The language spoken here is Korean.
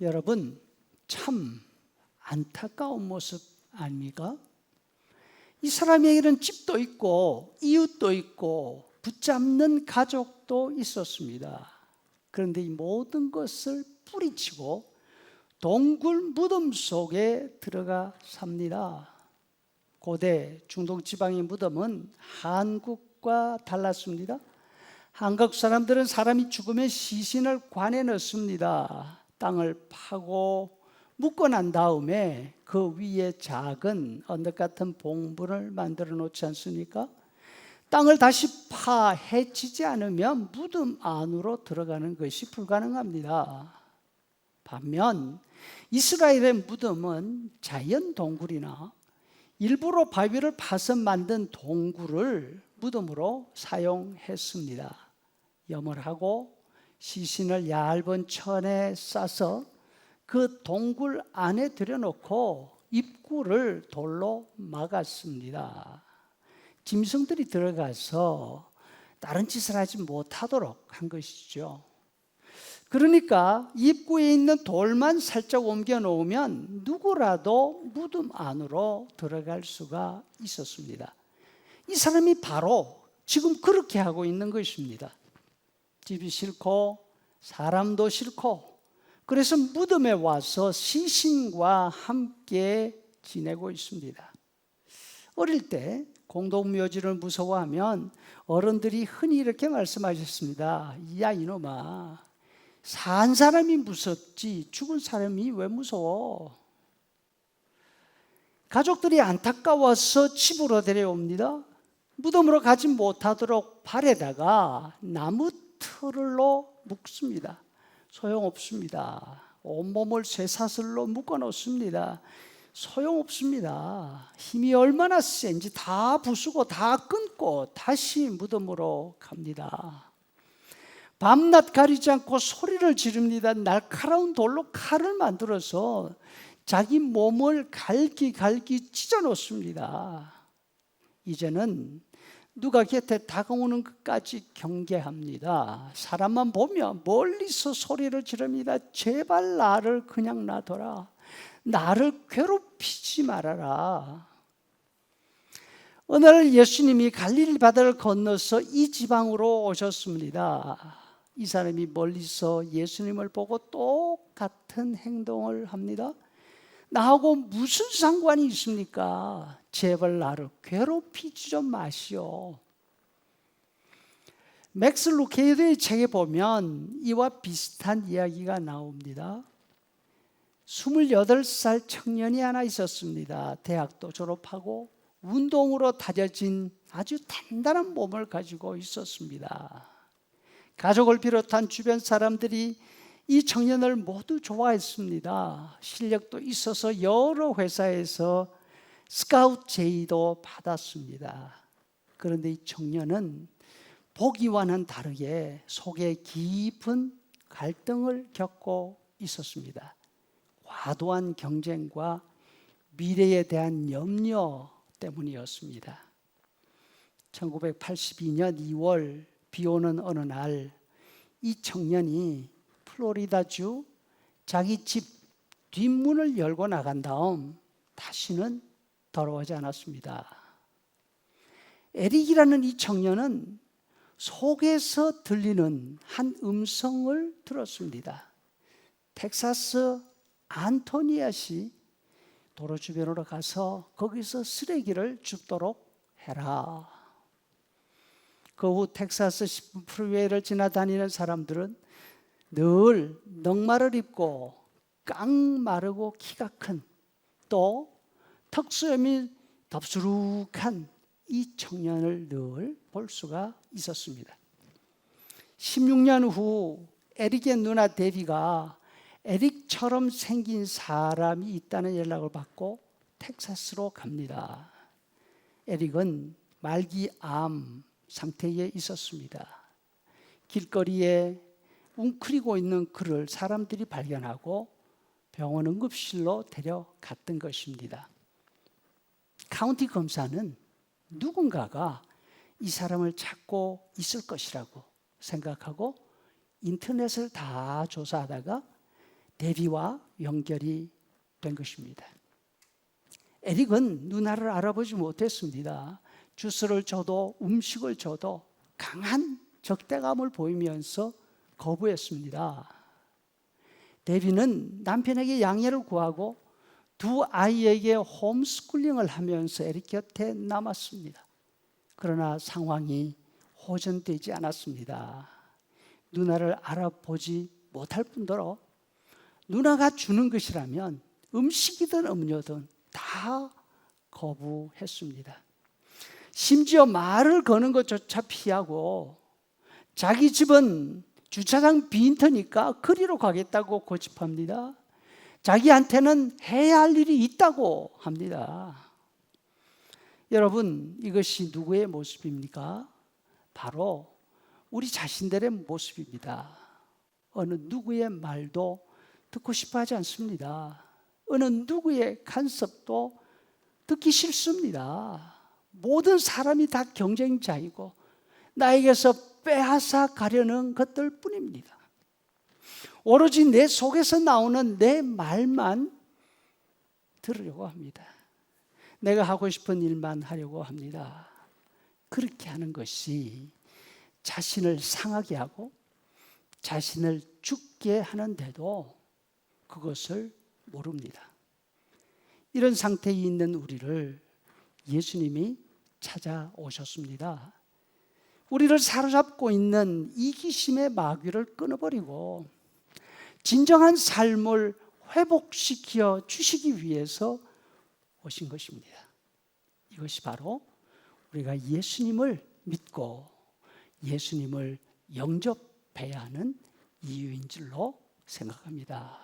여러분, 참 안타까운 모습 아닙니까? 이 사람에게는 집도 있고, 이웃도 있고, 붙잡는 가족도 있었습니다. 그런데 이 모든 것을 뿌리치고 동굴 무덤 속에 들어가 삽니다. 고대 중동 지방의 무덤은 한국과 달랐습니다. 한국 사람들은 사람이 죽으면 시신을 관에 넣습니다. 땅을 파고 묶어 난 다음에 그 위에 작은 언덕 같은 봉분을 만들어 놓지 않습니까? 땅을 다시 파 해치지 않으면 무덤 안으로 들어가는 것이 불가능합니다. 반면 이스라엘의 무덤은 자연 동굴이나 일부러 바위를 파서 만든 동굴을 무덤으로 사용했습니다. 염을 하고 시신을 얇은 천에 싸서 그 동굴 안에 들여놓고 입구를 돌로 막았습니다. 짐승들이 들어가서 다른 짓을 하지 못하도록 한 것이죠. 그러니까 입구에 있는 돌만 살짝 옮겨 놓으면 누구라도 무덤 안으로 들어갈 수가 있었습니다. 이 사람이 바로 지금 그렇게 하고 있는 것입니다. 집이 싫고 사람도 싫고 그래서 무덤에 와서 시신과 함께 지내고 있습니다. 어릴 때 공동묘지를 무서워하면 어른들이 흔히 이렇게 말씀하셨습니다. 야 이놈아 산 사람이 무섭지 죽은 사람이 왜 무서워? 가족들이 안타까워서 집으로 데려옵니다. 무덤으로 가지 못하도록 발에다가 나무 틀로 묶습니다. 소용없습니다. 온몸을 쇠사슬로 묶어 놓습니다. 소용없습니다. 힘이 얼마나 센지 다 부수고 다 끊고 다시 무덤으로 갑니다. 밤낮 가리지 않고 소리를 지릅니다. 날카로운 돌로 칼을 만들어서 자기 몸을 갈기 갈기 찢어 놓습니다. 이제는 누가 곁에 다가오는 것까지 경계합니다. 사람만 보면 멀리서 소리를 지릅니다. 제발 나를 그냥 놔둬라. 나를 괴롭히지 말아라. 어느 날 예수님이 갈릴리 바다를 건너서 이 지방으로 오셨습니다. 이 사람이 멀리서 예수님을 보고 똑같은 행동을 합니다. 나하고 무슨 상관이 있습니까? 제발 나를 괴롭히지 좀 마시오. 맥스 루케이드의 책에 보면 이와 비슷한 이야기가 나옵니다. 28살 청년이 하나 있었습니다. 대학도 졸업하고 운동으로 다져진 아주 단단한 몸을 가지고 있었습니다. 가족을 비롯한 주변 사람들이 이 청년을 모두 좋아했습니다. 실력도 있어서 여러 회사에서 스카우트 제의도 받았습니다. 그런데 이 청년은 보기와는 다르게 속에 깊은 갈등을 겪고 있었습니다. 과도한 경쟁과 미래에 대한 염려 때문이었습니다. 1982년 2월 비 오는 어느 날 이 청년이 플로리다주 자기 집 뒷문을 열고 나간 다음 다시는 돌아오지 않았습니다. 에릭이라는 이 청년은 속에서 들리는 한 음성을 들었습니다. 텍사스 안토니아시 도로 주변으로 가서 거기서 쓰레기를 줍도록 해라. 그 후 텍사스 10분 프리웨이를 지나다니는 사람들은 늘 넉마를 입고 깡 마르고 키가 큰 또 턱수염이 덥수룩한 이 청년을 늘 볼 수가 있었습니다. 16년 후 에릭의 누나 데비가 에릭처럼 생긴 사람이 있다는 연락을 받고 텍사스로 갑니다. 에릭은 말기 암 상태에 있었습니다. 길거리에 웅크리고 있는 그를 사람들이 발견하고 병원 응급실로 데려갔던 것입니다. 카운티 검사는 누군가가 이 사람을 찾고 있을 것이라고 생각하고 인터넷을 다 조사하다가 데비와 연결이 된 것입니다. 에릭은 누나를 알아보지 못했습니다. 주스를 줘도 음식을 줘도 강한 적대감을 보이면서 거부했습니다. 데비는 남편에게 양해를 구하고 두 아이에게 홈스쿨링을 하면서 에릭 곁에 남았습니다. 그러나 상황이 호전되지 않았습니다. 누나를 알아보지 못할 뿐더러 누나가 주는 것이라면 음식이든 음료든 다 거부했습니다. 심지어 말을 거는 것조차 피하고 자기 집은 주차장 빈터니까 그리로 가겠다고 고집합니다. 자기한테는 해야 할 일이 있다고 합니다. 여러분, 이것이 누구의 모습입니까? 바로 우리 자신들의 모습입니다. 어느 누구의 말도 듣고 싶어 하지 않습니다. 어느 누구의 간섭도 듣기 싫습니다. 모든 사람이 다 경쟁자이고 나에게서 빼앗아 가려는 것들 뿐입니다. 오로지 내 속에서 나오는 내 말만 들으려고 합니다. 내가 하고 싶은 일만 하려고 합니다. 그렇게 하는 것이 자신을 상하게 하고 자신을 죽게 하는데도 그것을 모릅니다. 이런 상태에 있는 우리를 예수님이 찾아오셨습니다. 우리를 사로잡고 있는 이기심의 마귀를 끊어버리고 진정한 삶을 회복시켜 주시기 위해서 오신 것입니다. 이것이 바로 우리가 예수님을 믿고 예수님을 영접해야 하는 이유인 줄로 생각합니다.